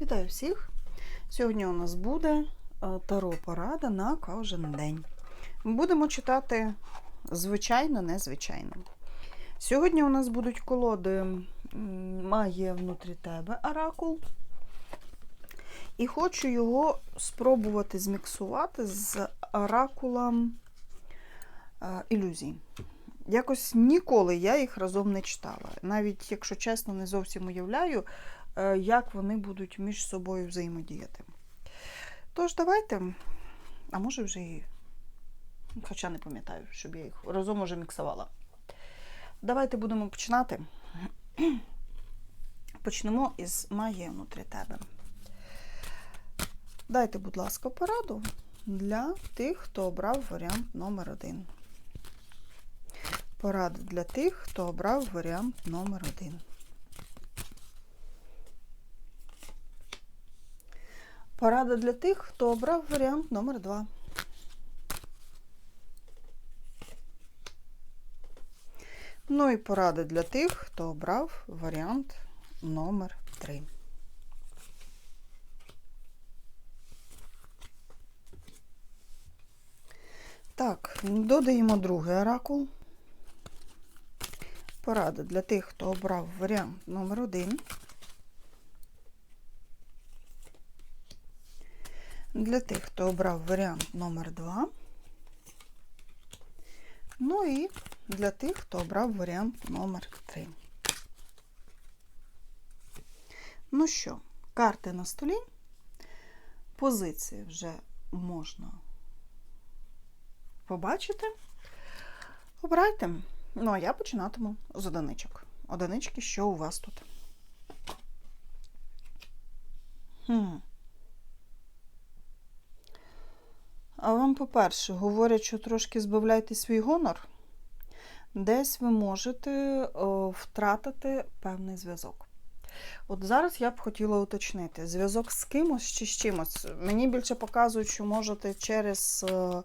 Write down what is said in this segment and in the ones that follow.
Вітаю всіх! Сьогодні у нас буде е, таро порада на кожен день. Будемо читати звичайно, незвичайно. Сьогодні у нас будуть колоди Магія внутрі тебе Оракул. І хочу його спробувати зміксувати з оракулом е, ілюзій. Якось ніколи я їх разом не читала. Навіть, якщо чесно, не зовсім уявляю, як вони будуть між собою взаємодіяти. Тож, давайте, а може вже і, хоча не пам'ятаю, щоб я їх разом уже міксувала. Давайте будемо починати. Почнемо із магії внутрі тебе. Дайте, будь ласка, пораду для тих, хто обрав варіант номер один. Порада для тих, хто обрав варіант номер один. Порада для тих, хто обрав варіант номер два. Ну і порада для тих, хто обрав варіант номер 3. Так, додаємо другий оракул. Порада для тих, хто обрав варіант номер 1. Для тих, хто обрав варіант номер 2. Ну і для тих, хто обрав варіант номер 3. Ну що, карти на столі. Позиції вже можна побачити. Обирайте. Ну, а я починатиму з одиничок. Одинички, що у вас тут? Хм. А вам, по-перше, говорять, що трошки збавляйте свій гонор. Десь ви можете о, втратити певний зв'язок. От зараз я б хотіла уточнити: зв'язок з кимось чи з чимось. Мені більше показують, що можете через е,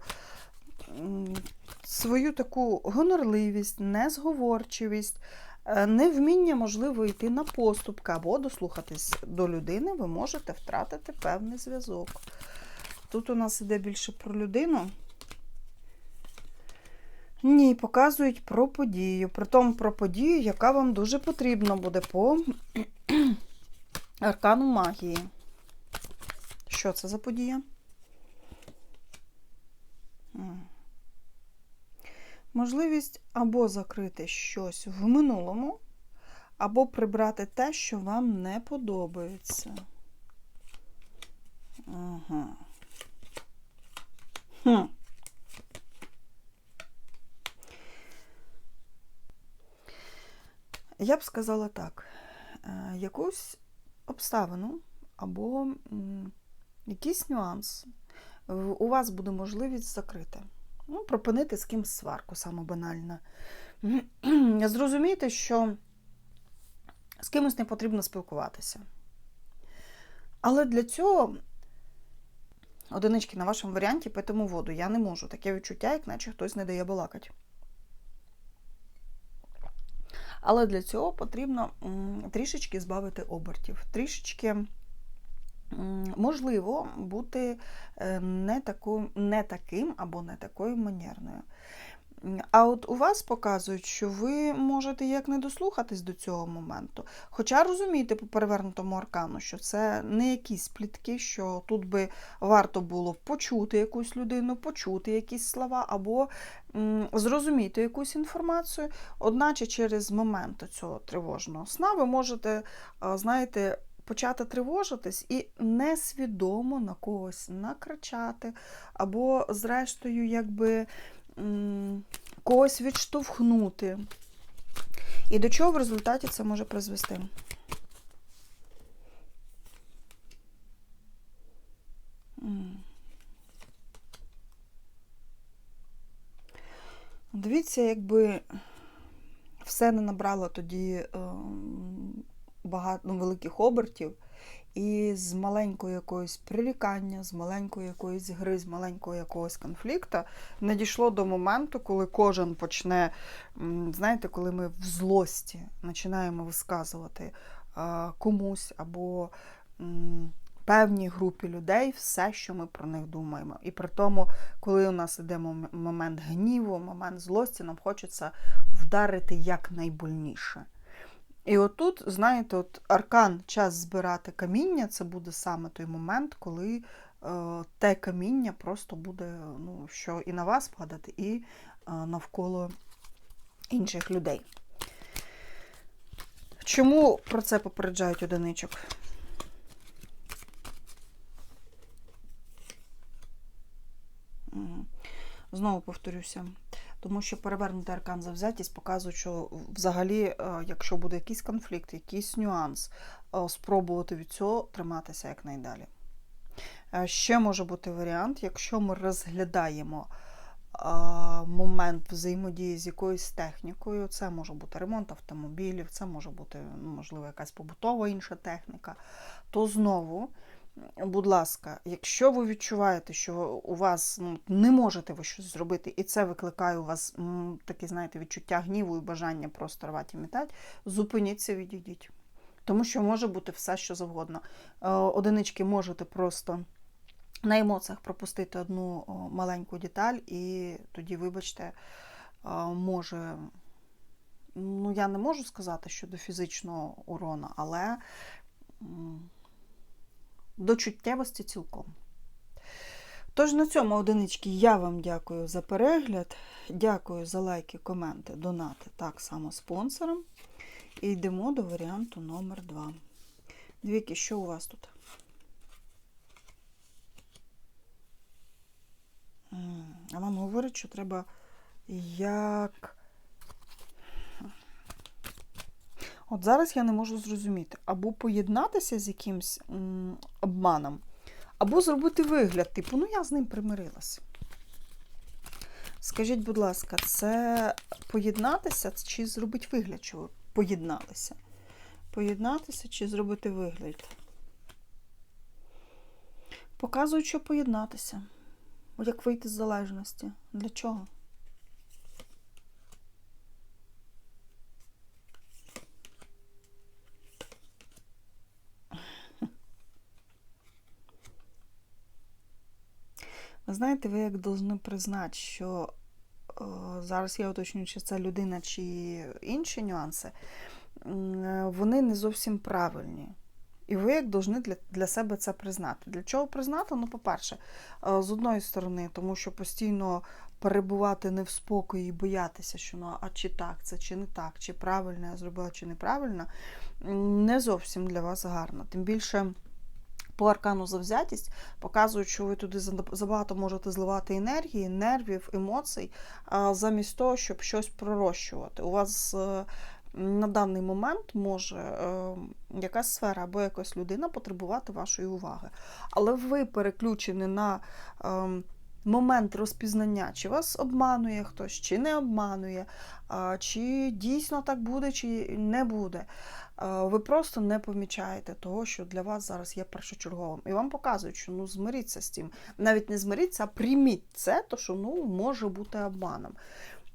свою таку гонорливість, незговорчивість, е, невміння, можливо, йти на поступки або дослухатись до людини, ви можете втратити певний зв'язок. Тут у нас іде більше про людину. Ні, показують про подію. Притом про подію, яка вам дуже потрібна буде по аркану магії. Що це за подія? Можливість або закрити щось в минулому, або прибрати те, що вам не подобається. Ага. Хм. Я б сказала так: е, якусь обставину або якийсь нюанс у вас буде можливість закрити. Ну, припинити з кимсь сварку, саме банально. Зрозумійте, що з кимось не потрібно спілкуватися. Але для цього одинички на вашому варіанті питиму воду. Я не можу. Таке відчуття, як наче хтось не дає балакати. Але для цього потрібно трішечки збавити обертів, трішечки, можливо, бути е, не, таку, не таким або не такою манерною. А от у вас показують, що ви можете як не дослухатись до цього моменту. Хоча розумієте по перевернутому аркану, що це не якісь плітки, що тут би варто було почути якусь людину, почути якісь слова, або зрозуміти якусь інформацію. Одначе через момент цього тривожного сна ви можете, знаєте, почати тривожитись і несвідомо на когось накричати, або, зрештою, якби когось відштовхнути. І до чого в результаті це може призвести? Дивіться, якби все не набрало тоді ем, багато ну, великих обертів, і з маленького якогось прирікання, з маленької якоїсь гри, з маленького якогось конфлікту не дійшло до моменту, коли кожен почне, знаєте, коли ми в злості починаємо висказувати комусь або певній групі людей все, що ми про них думаємо. І при тому, коли у нас іде момент гніву, момент злості, нам хочеться вдарити якнайбольніше. І отут, знаєте, от аркан час збирати каміння, це буде саме той момент, коли е, те каміння просто буде, ну, що і на вас падати, і е, навколо інших людей. Чому про це попереджають одиничок? Знову повторюся. Тому що перевернутий аркан завзятість показує, що взагалі, е, якщо буде якийсь конфлікт, якийсь нюанс, е, спробувати від цього триматися якнайдалі. Е, Ще може бути варіант, якщо ми розглядаємо момент взаємодії з якоюсь технікою, це може бути ремонт автомобілів, це може бути, ну, можливо, якась побутова інша техніка, то знову, будь ласка, якщо ви відчуваєте, що у вас ну, не можете ви щось зробити, і це викликає у вас м, таке, знаєте, відчуття гніву і бажання просто рвати і метати, зупиніться, відійдіть. Тому що може бути все, що завгодно. Е, Одинички можете просто на емоціях пропустити одну маленьку деталь, і тоді, вибачте, е, може, ну я не можу сказати щодо фізичного урона, але до чуттєвості цілком. Тож на цьому одинички я вам дякую за перегляд. Дякую за лайки, коменти, донати, так само спонсорам. І йдемо до варіанту номер 2. Двіки, що у вас тут? А вам говорять, що треба як. От зараз я не можу зрозуміти, або поєднатися з якимсь м, обманом, або зробити вигляд, типу, ну я з ним примирилась. Скажіть, будь ласка, це поєднатися чи зробити вигляд, що ви поєдналися? Поєднатися чи зробити вигляд? Показують, що поєднатися. Як вийти з залежності? Для чого? Знаєте, ви як повинні признати, що е, зараз я уточнюю, чи це людина, чи інші нюанси, е, вони не зовсім правильні. І ви як повинні для, для себе це признати. Для чого признати? Ну, по-перше, е, з одної сторони, тому що постійно перебувати не в спокої і боятися, що ну, а чи так це, чи не так, чи правильно я зробила, чи неправильно, не зовсім для вас гарно. Тим більше. По аркану завзятість показують, що ви туди забагато можете зливати енергії, нервів, емоцій, замість того, щоб щось пророщувати. У вас е, на даний момент може е, якась сфера або якась людина потребувати вашої уваги. Але ви переключені на е, момент розпізнання, чи вас обманує хтось, чи не обманує, чи дійсно так буде, чи не буде. Ви просто не помічаєте того, що для вас зараз є першочерговим. І вам показують, що ну змиріться з цим. Навіть не змиріться, а прийміть це, то що ну може бути обманом.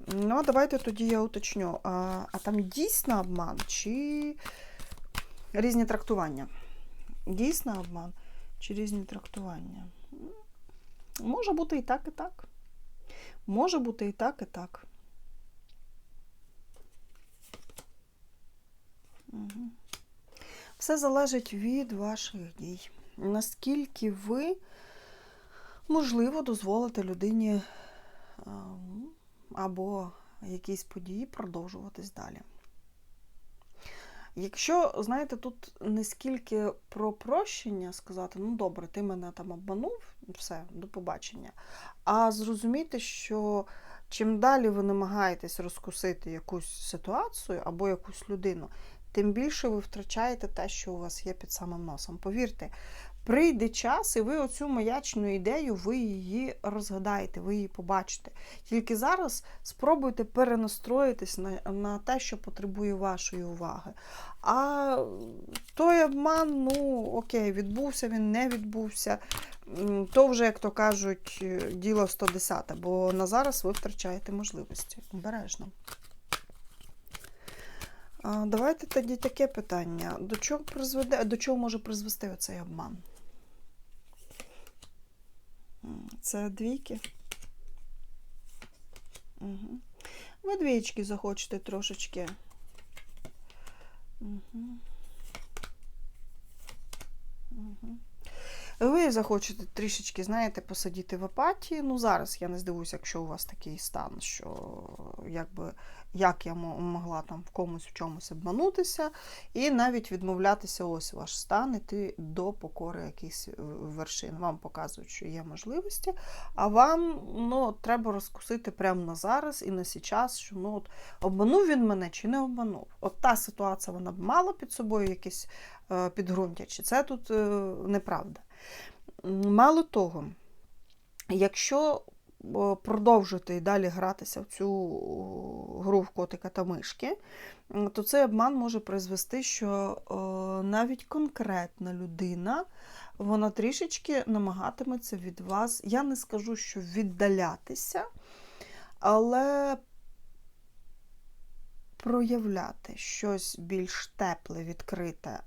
Ну, а давайте тоді я уточню. А, а там дійсно обман чи різні трактування? Дійсно обман чи різні трактування? Може бути і так, і так. Може бути і так, і так. Все залежить від ваших дій. Наскільки ви, можливо, дозволите людині ем, або якісь події продовжуватись далі. Якщо, знаєте, тут не скільки про прощення сказати, ну добре, ти мене там обманув, все, до побачення. А зрозуміти, що чим далі ви намагаєтесь розкусити якусь ситуацію або якусь людину, тим більше ви втрачаєте те, що у вас є під самим носом. Повірте, прийде час, і ви оцю маячну ідею, ви її розгадаєте, ви її побачите. Тільки зараз спробуйте перенастроїтись на, на те, що потребує вашої уваги. А той обман, ну окей, відбувся, він не відбувся. То вже, як то кажуть, діло 110, бо на зараз ви втрачаєте можливості. Обережно. Давайте тоді таке питання. До чого призведе, до чого може призвести оцей обман? Це двійки. Угу. Ви двічки захочете трошечки. Угу. Угу. Ви захочете трішечки, знаєте, посидіти в апатії. Ну, зараз я не здивуюся, якщо у вас такий стан, що якби як я могла там в комусь в чомусь обманутися, і навіть відмовлятися, ось ваш стан, іти до покори якихось е, вершин. Вам показують, що є можливості, а вам ну, треба розкусити прямо на зараз і на сейчас, що ну, от, обманув він мене чи не обманув. От та ситуація вона б мала під собою якесь е, підґрунтя, чи це тут е, неправда. Мало того, якщо продовжити і далі гратися в цю гру в котика та мишки, то цей обман може призвести, що навіть конкретна людина вона трішечки намагатиметься від вас, я не скажу, що віддалятися, але проявляти щось більш тепле, відкрите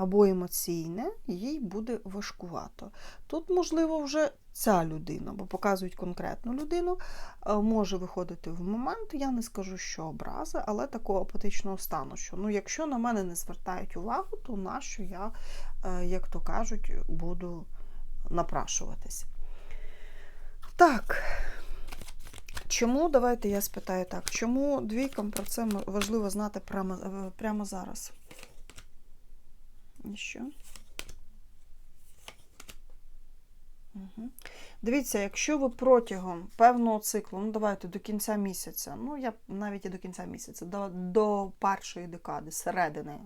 або емоційне, їй буде важкувато. Тут, можливо, вже ця людина, бо показують конкретну людину, може виходити в момент, я не скажу, що образи, але такого апатичного стану, що ну, якщо на мене не звертають увагу, то нащо я, е, як то кажуть, буду напрашуватись. Так. Чому, давайте я спитаю так, чому двійкам про це важливо знати прямо, е, прямо зараз? І що? Угу. Дивіться, якщо ви протягом певного циклу, ну давайте до кінця місяця, ну я навіть і до кінця місяця, до, до першої декади, середини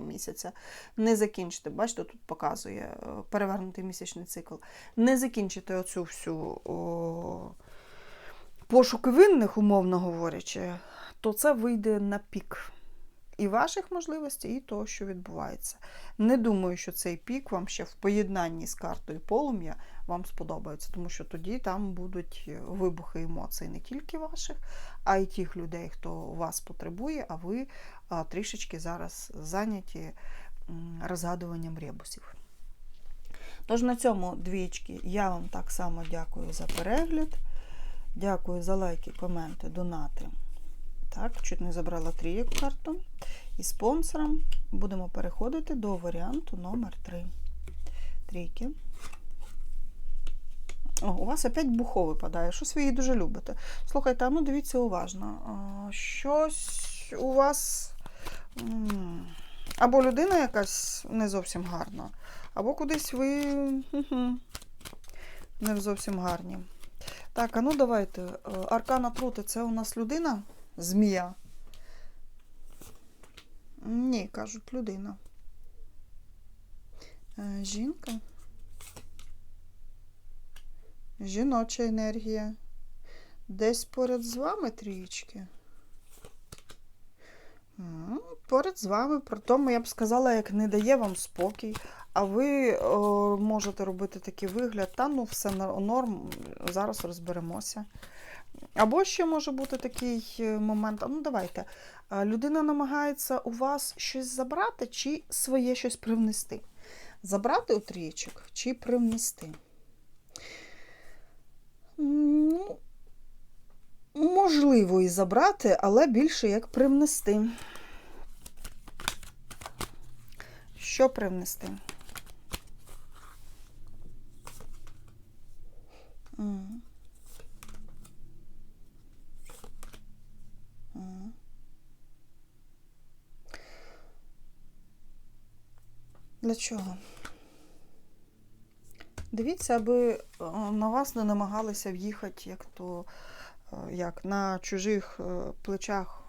місяця, не закінчите, бачите, тут показує е, перевернутий місячний цикл, не закінчите оцю всю о, пошуки винних, умовно говорячи, то це вийде на пік і ваших можливостей, і того, що відбувається. Не думаю, що цей пік вам ще в поєднанні з картою полум'я вам сподобається, тому що тоді там будуть вибухи емоцій не тільки ваших, а й тих людей, хто вас потребує, а ви трішечки зараз зайняті розгадуванням ребусів. Тож на цьому двічки я вам так само дякую за перегляд. Дякую за лайки, коменти, донати. Так, чуть не забрала трійок карту. І спонсором будемо переходити до варіанту номер 3. Трійки. О, у вас опять бухо випадає. Щось ви її дуже любите. Слухайте, а ну дивіться уважно. Щось у вас. Або людина якась не зовсім гарна, або кудись ви не зовсім гарні. Так, а ну давайте. Е, Аркана Трути це у нас людина? Змія. Ні, кажуть, людина. Е, Жінка. Жіноча енергія. Десь поряд з вами трієчки. Поряд з вами, при тому, я б сказала, як не дає вам спокій, а ви о, можете робити такий вигляд, та ну все норм, зараз розберемося. Або ще може бути такий е, момент, ну давайте, людина намагається у вас щось забрати чи своє щось привнести. Забрати у трієчок чи привнести? Ну, можливо і забрати, але більше як привнести. Що привнести? М. М. Для чого? Дивіться, аби е, на вас не намагалися в'їхати як то е, як на чужих е, плечах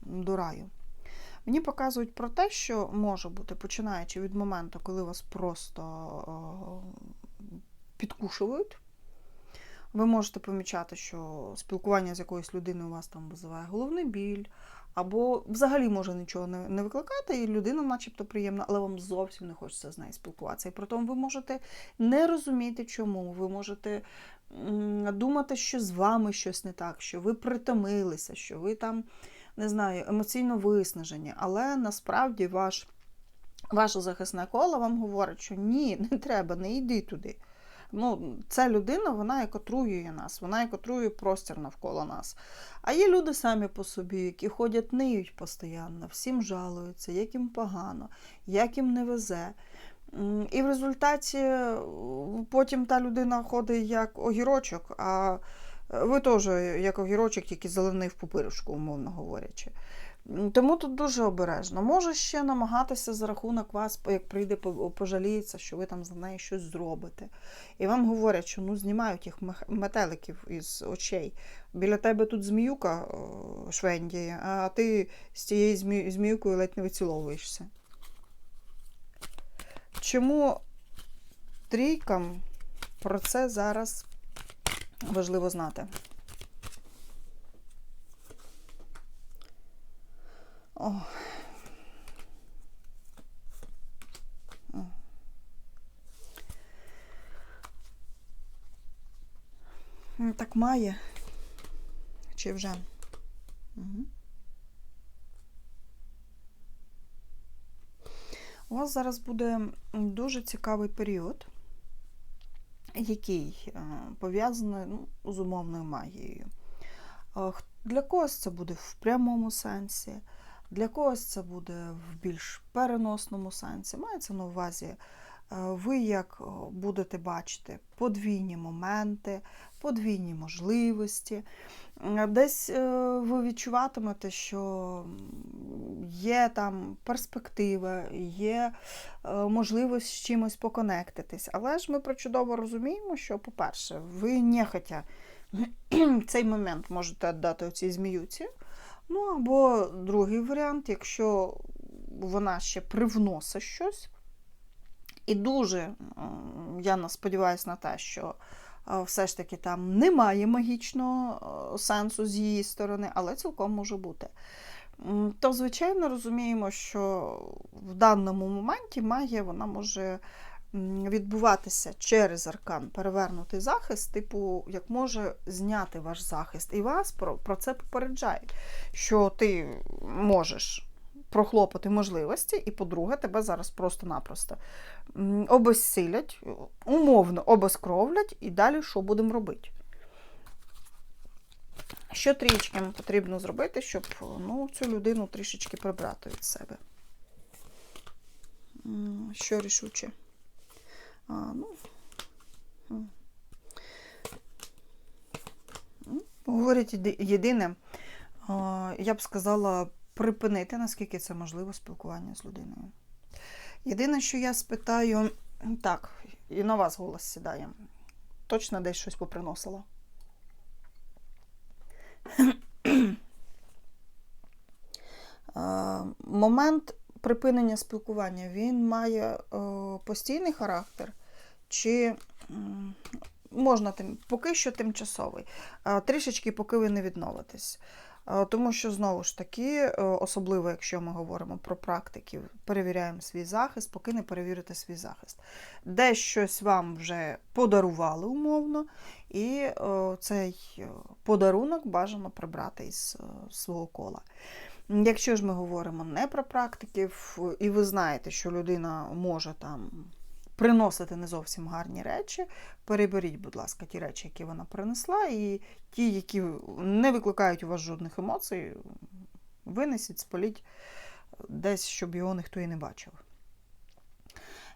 до раю. Мені показують про те, що може бути, починаючи від моменту, коли вас просто підкушують. Ви можете помічати, що спілкування з якоюсь людиною у вас там визиває головний біль, або взагалі може нічого не, не викликати, і людина, начебто, приємна, але вам зовсім не хочеться з нею спілкуватися. І при тому ви можете не розуміти, чому. Ви можете думати, що з вами щось не так, що ви притомилися, що ви там не знаю, емоційно виснажені, але насправді ваш, ваше захисне коло вам говорить, що ні, не треба, не йди туди. Ну, Ця людина, вона як отруює нас, вона як отруює простір навколо нас. А є люди самі по собі, які ходять, ниють постійно, всім жалуються, як їм погано, як їм не везе. І в результаті е, потім та людина ходить як огірочок, а ви теж як огірочок, який зелений в пупиришку, умовно говорячи. Тому тут дуже обережно. Може ще намагатися за рахунок вас, як прийде, пожаліється, що ви там за неї щось зробите. І вам говорять, що ну знімають їх метеликів із очей. Біля тебе тут зміюка швендіє, а ти з цією зміюкою ледь не виціловуєшся. Чому трійкам про це зараз важливо знати? О. Так має. Чи вже? Угу. У вас зараз буде дуже цікавий період, який е, пов'язаний ну, з умовною магією. Е, Для когось це буде в прямому сенсі, для когось це буде в більш переносному сенсі. Мається на увазі, ви як е, будете бачити подвійні моменти, подвійні можливості. Е, Десь е, ви відчуватимете, що є там перспектива, є е, можливість з чимось поконектитись. Але ж ми причудово розуміємо, що, по-перше, ви нехотя цей момент можете віддати оцій зміюці. Ну, або другий варіант, якщо вона ще привносить щось. І дуже я сподіваюся на те, що е, все ж таки там немає магічного е, сенсу з її сторони, але цілком може бути. То, звичайно, розуміємо, що в даному моменті магія вона може відбуватися через аркан перевернутий захист, типу, як може зняти ваш захист. І вас про, про це попереджають, що ти можеш прохлопати можливості, і, по-друге, тебе зараз просто-напросто обезсилять, умовно обезкровлять, і далі що будемо робити? Що трішки потрібно зробити, щоб ну, цю людину трішечки прибрати від себе? Що рішуче? А, ну. М, Говорить єдине, я б сказала, припинити, наскільки це можливо, спілкування з людиною. Єдине, що я спитаю, так, і на вас голос сідає. Точно десь щось поприносила. Е, Момент припинення спілкування він має е, постійний характер, чи можна тим, поки що тимчасовий, е, трішечки поки ви не відновитесь. Е, Тому що знову ж таки, е, особливо якщо ми говоримо про практиків, перевіряємо свій захист, поки не перевірите свій захист. Десь щось вам вже подарували умовно, і е, цей подарунок бажано прибрати із свого кола. Якщо ж ми говоримо не про практиків, і ви знаєте, що людина може там приносити не зовсім гарні речі, переберіть, будь ласка, ті речі, які вона принесла, і ті, які не викликають у вас жодних емоцій, винесіть, спаліть десь, щоб його ніхто і не бачив.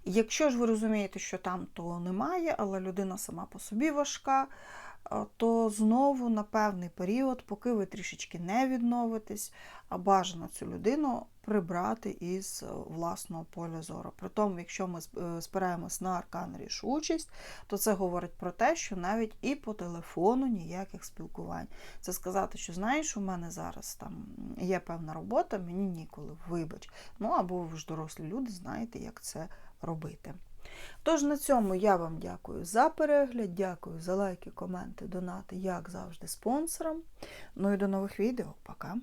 Якщо ж ви розумієте, що там того немає, але людина сама по собі важка, е, то знову на певний період, поки ви трішечки не відновитесь, а бажано цю людину прибрати із е, власного поля зору. Притому, якщо ми е, спираємось на аркан рішучість, то це говорить про те, що навіть і по телефону ніяких спілкувань. Це сказати, що знаєш, у мене зараз там є певна робота, мені ніколи, вибач. Ну або ви ж дорослі люди, знаєте, як це робити. Тож на цьому я вам дякую за перегляд, дякую за лайки, коменти, донати, як завжди, спонсорам. Ну і до нових відео. Пока!